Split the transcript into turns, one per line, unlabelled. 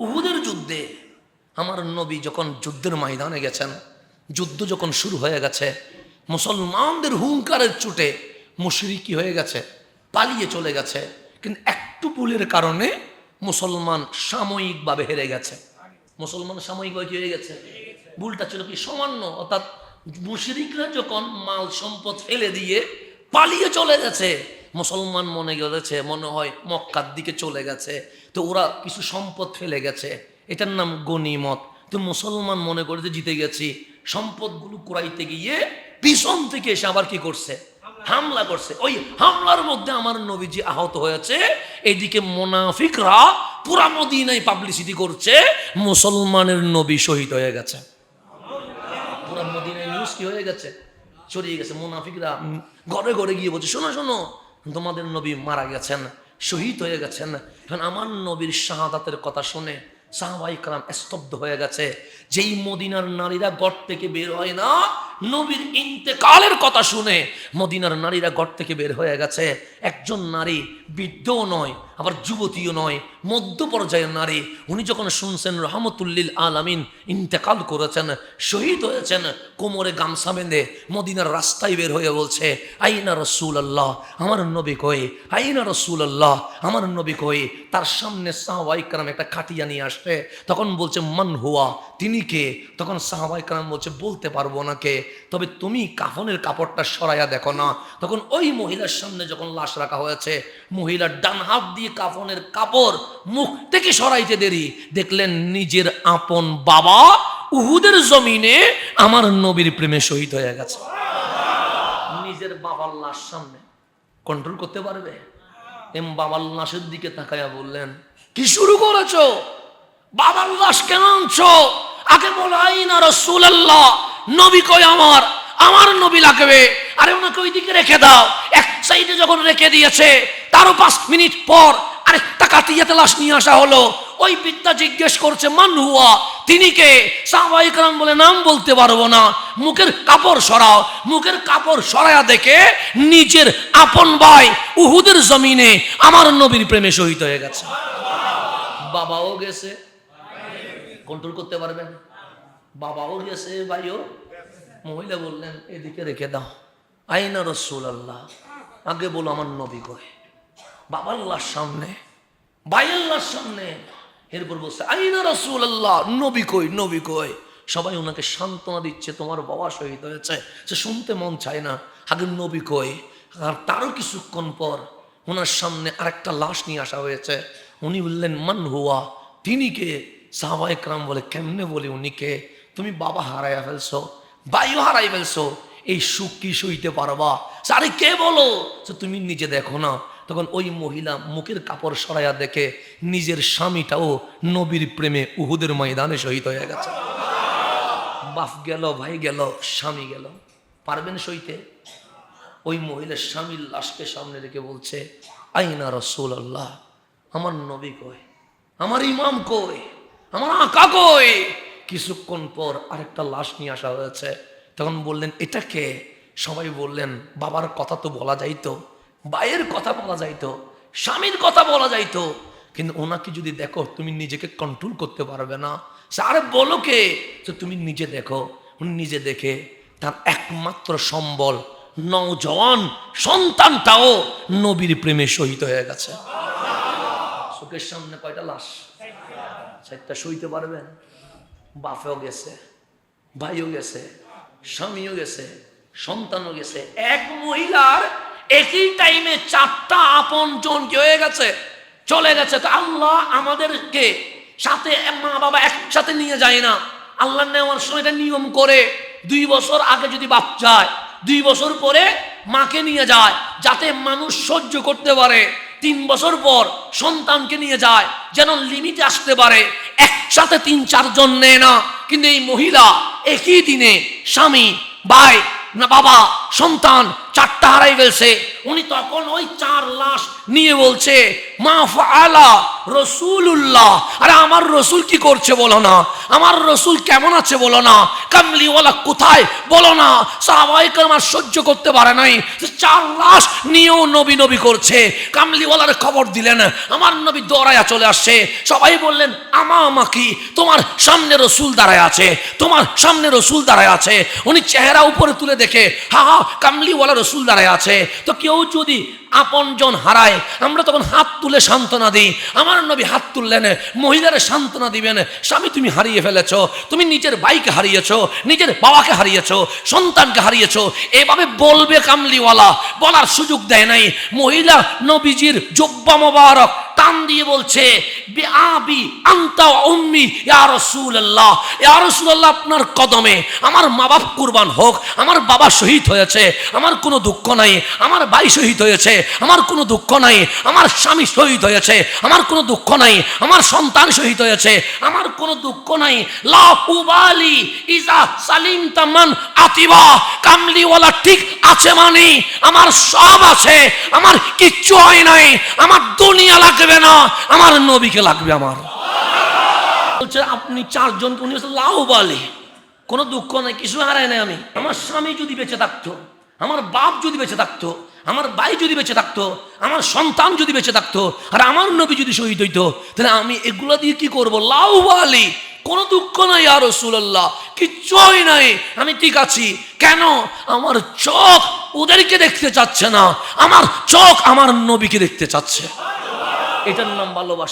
উহুদের যুদ্ধে আমার নবী যখন যুদ্ধের ময়দানে গেছেন, যুদ্ধ যখন শুরু হয়ে গেছে, মুসলমানদের হুঙ্কারের চুটে মুশরিকি হয়ে গেছে, পালিয়ে চলে গেছে, কিন্তু একটু ভুলের কারণে মুসলমান সাময়িকভাবে হেরে গেছে। মুসলমান সাময়িকভাবে কি হয়ে গেছে? ভুলটা ছিল কি? সামান্য, অর্থাৎ মুশরিকরা যখন মাল সম্পদ ফেলে দিয়ে পালিয়ে চলে গেছে, মুসলমান মনে গেছে মনে হয় মক্কার দিকে চলে গেছে তো ওরা কিছু সম্পদ ফেলে গেছে। এটার নাম গনিমত তো মুসলমান মনে করে যে জিতে গেছি। সম্পদগুলো কুড়াইতে গিয়ে পিছন থেকে এসে আবার কি করছে? হামলা। করছে। ওই হামলার মধ্যে আমার নবীজি আহত হয়েছে। এইদিকে মোনাফিকরা পুরা মদিনায় পাবলিসিটি করছে। মুসলমানের নবী শহীদ হয়ে গেছে। পুরা মদিনায় নিউজ কি হয়ে গেছে? ছড়িয়ে গেছে। মুনাফিকরা ঘরে ঘরে গিয়ে বলছে শোনো শোনো তোমাদের নবী মারা গেছেন। শহীদ হয়ে গেছেন। এখন আমার নবীর শাহাদাতের কথা শুনে সাহাবাই কালাম স্তব্ধ হয়ে গেছে। যেই মদিনার নারীরা গড় থেকে বের হয় না নবীর ইন্তেকালের কথা শুনে মদিনার নারীরা গড় থেকে বের হয়ে গেছে। একজন নারী বৃদ্ধও নয়, আবার যুবতীও নয় মধ্য পর্যায়ের নারী। উনি যখন শুনছেন রহমতুল্লিল আলামিন ইন্তেকাল করেছেন, শহীদ হয়েছেন, কোমরে গামছা বেঁধে মদিনার রাস্তায় বের হয়ে বলছে, আইনা রসুল আল্লাহ আমার নবী কই? আইনা রসুল আল্লাহ আমার নবী কই? তার সামনে সাহাবাই কারাম একটা খাটিয়া নিয়ে আসছে। তখন বলছে, মান হুয়া? তিনি কে? তখন সাহাবাই কারাম বলছে, বলতে পারব না কে? তবে তুমি কাফনের কাপড়টা সরাইয়া দেখো না। তখন ওই মহিলার সামনে যখন লাশ রাখা হয়েছে, মহিলার ডান হাত দিয়ে কাফনের কাপড় মুখ থেকে সরাইতে দেরি। দেখলেন নিজের আপন বাবা উহুদের জমিনে আমার নবীর প্রেমে শহীদ হয়ে গেছে। নিজের বাবার লাশ সামনে কন্ট্রোল করতে পারবে? এম বাবার লাশের দিকে তাকাইয়া বললেন, কি শুরু করেছ? বাবার লাশ কেন আনছো? আগে বলো, আইনা রসুল আল্লাহ নবী কই আমার আমার নবী লাগবে। আরে ওনাকে ওই দিকে রেখে দাও। এক সাইডে যখন রেখে দিয়েছে, তারও পাঁচ মিনিট পর আরেকটা কাতিয়াতে লাশ নিয়ে আসা হলো। ওই বিদ্যা জিজ্ঞেস করছে, মান হুয়া? তিনি কে? সাহবাইকরাম বলে, নাম বলতে পারব না। মুখের কাপড় সরাও। মুখের কাপড় সরায়া দেখে নিজের আপন ভাই উহুদের জমিনে আমার নবীর প্রেমে শহীদ হয়ে গেছে। বাবাও গেছে। কন্ট্রোল করতে পারবেন? বাবাও গেছে, ভাইও। মহিলা বললেন, এদিকে রেখে দাও। আইনা রসুল আল্লাহ আগে বলো আমার নবী কয়? বাবার লাশ সামনে। ভাইয়ের লাশ সামনে। এরপর বলছে, আইনা রসুল আল্লাহ নবী কই নবী কই? সবাই ওনাকে সান্ত্বনা দিচ্ছে, তোমার বাবা শহীদ হয়েছে। সে শুনতে মন চায় না, আগে নবী কই? আর তারও কিছুক্ষণ পর ওনার সামনে আরেকটা লাশ নিয়ে আসা হয়েছে। উনি বললেন, মান হুয়া? তিনি কে? সাহবা একরাম বলে, কেমনে বলি উনি কে? তুমি বাবা হারাইয়া ফেলছো, ভাইও হারাই ফেলছো, এই সুখ কি সইতে পারবা? আরে কে বলো? তুমি নিজে দেখো না। তখন ওই মহিলা মুখের কাপড় সরাইয়া দেখে নিজের স্বামীটাও নবীর প্রেমে উহুদের ময়দানে শহীদ হয়ে গেছে। বাপ গেল, ভাই গেল, স্বামী গেল। পারবেন সইতে? ওই মহিলার স্বামীর লাশকে সামনে রেখে বলছে, আইনা রসুল আল্লাহ আমার নবী কয়, আমার ইমাম কই আমার আঁকা কই কিছুক্ষণ পর আরেকটা লাশ নিয়ে আসা হয়েছে। তখন বললেন, এটা কে? সবাই বললেন, বাবার কথা তো বলা যাইতো, ভাইয়ের কথা বলা যাইতো, স্বামীর কথা বলা যাইতো। কিন্তু ওনাকে যদি দেখো, তুমি নিজেকে কন্ট্রোল করতে পারবে না। আরে বলো কে? যে তুমি নিজে দেখো, উনি নিজে দেখে তার একমাত্র সম্বল নওজওয়ান সন্তানটাও নবীর প্রেমে শহীদ হয়ে গেছে। চোখের সামনে কয়টা লাশ? চারটা সইতে পারবেন? বাপেও গেছে, ভাইও গেছে, স্বামীও গেছে, সন্তানও গেছে। এক মহিলার একই টাইমে চারটা আপন জন কি হয়ে গেছে, চলে গেছে। তো আল্লাহ আমাদেরকে সাথে মা বাবা একসাথে নিয়ে যায় না। আল্লাহ নেওয়ার সময় এটা নিয়ম করে, দুই বছর আগে যদি বাপ যায়, দুই বছর পরে মাকে নিয়ে যায়, যাতে মানুষ সহ্য করতে পারে। তিন বছর পর সন্তানকে নিয়ে যায়, যেন লিমিটে আসতে পারে। একসাথে তিন চারজন নেয় না। কিন্তু এই মহিলা একই দিনে স্বামী ভাই না বাবা সন্তান চারটা হারাই ফেলছে উনি তখন ওই চার লাশ নিয়ে বলছে, মা ফাআলা রসুল্লাহ আরে আমার রসুল কি করছে বলো না? আমার রসুল কেমন আছে বলো না? কামলিওয়ালা কোথায়? বলো না। সাহাবাহিক আমার সহ্য করতে পারে নাই। চার লাশ নিয়েও নবী নবী করছে। কামলিওয়ালার খবর দিলেন। আমার নবী দৌড়াইয়া চলে আসছে। সবাই বললেন, আমা আমা কি? তোমার সামনে রসুল দাঁড়ায় আছে। তোমার সামনে রসুল দাঁড়ায় আছে। উনি চেহারা উপরে তুলে দেখে, হা হা কামলিওয়ালা রসুল দাঁড়ায় আছে। তো কেউ যদি আপনজন হারায়, আমরা তখন হাত তুলে সান্ত্বনা দিই। আমার নবী হাত তুললেন, মহিলারা সান্ত্বনা দিবেন, স্বামী, তুমি হারিয়ে ফেলেছ, তুমি নিজের বাইকে হারিয়েছ, নিজের বাবাকে হারিয়েছ, সন্তানকে হারিয়েছ, এভাবে বলবে কামলিওয়ালা, বলার সুযোগ দেয় নাই। মহিলা নবীজির জব্বা মোবারক টান দিয়ে বলছে আবি আন্তা উম্মি, ইয়া রাসূলুল্লাহ। আপনার কদমে আমার মা বাপ কুরবান হোক, আমার বাবা শহীদ হয়েছে, আমার কোনো দুঃখ নাই, আমার ভাই শহীদ হয়েছে, আমার কোনো দুঃখ নাই, আমার স্বামী শহীদ হয়েছে, আমার কোনো দুঃখ নাই, আমার সন্তান শহীদ হয়েছে, আমার কোনো দুঃখ নাই। লা ইজা সালিম তামান আতিবা কামলিওয়ালা ঠিক আছে মানে আমার সব আছে, আমার কিচ্ছু হয় নাই, আমার দুনিয়া লাগবে না। আমার নবীকে লাগবে আমার। বলছে, আপনি চারজন উনি লাউ বলে। কোনো দুঃখ নাই, কিছু হারায় নাই আমি। আমার স্বামী যদি বেঁচে থাকতো, আমার বাপ যদি বেঁচে থাকতো, আমার ভাই যদি বেঁচে থাকতো, আমার সন্তান যদি বেঁচে থাকতো, আর আমার নবী যদি শহীদ হইতো, তাহলে আমি এগুলো দিয়ে কি করব? লাউ বলি। কোনো দুঃখ নাই আর রসুল্লাহ কিচ্ছুই নাই। আমি ঠিক আছি। কেন? আমার চোখ ওদেরকে দেখতে চাচ্ছে না। আমার চোখ আমার নবীকে দেখতে চাচ্ছে। এটার নাম ভালোবাসে।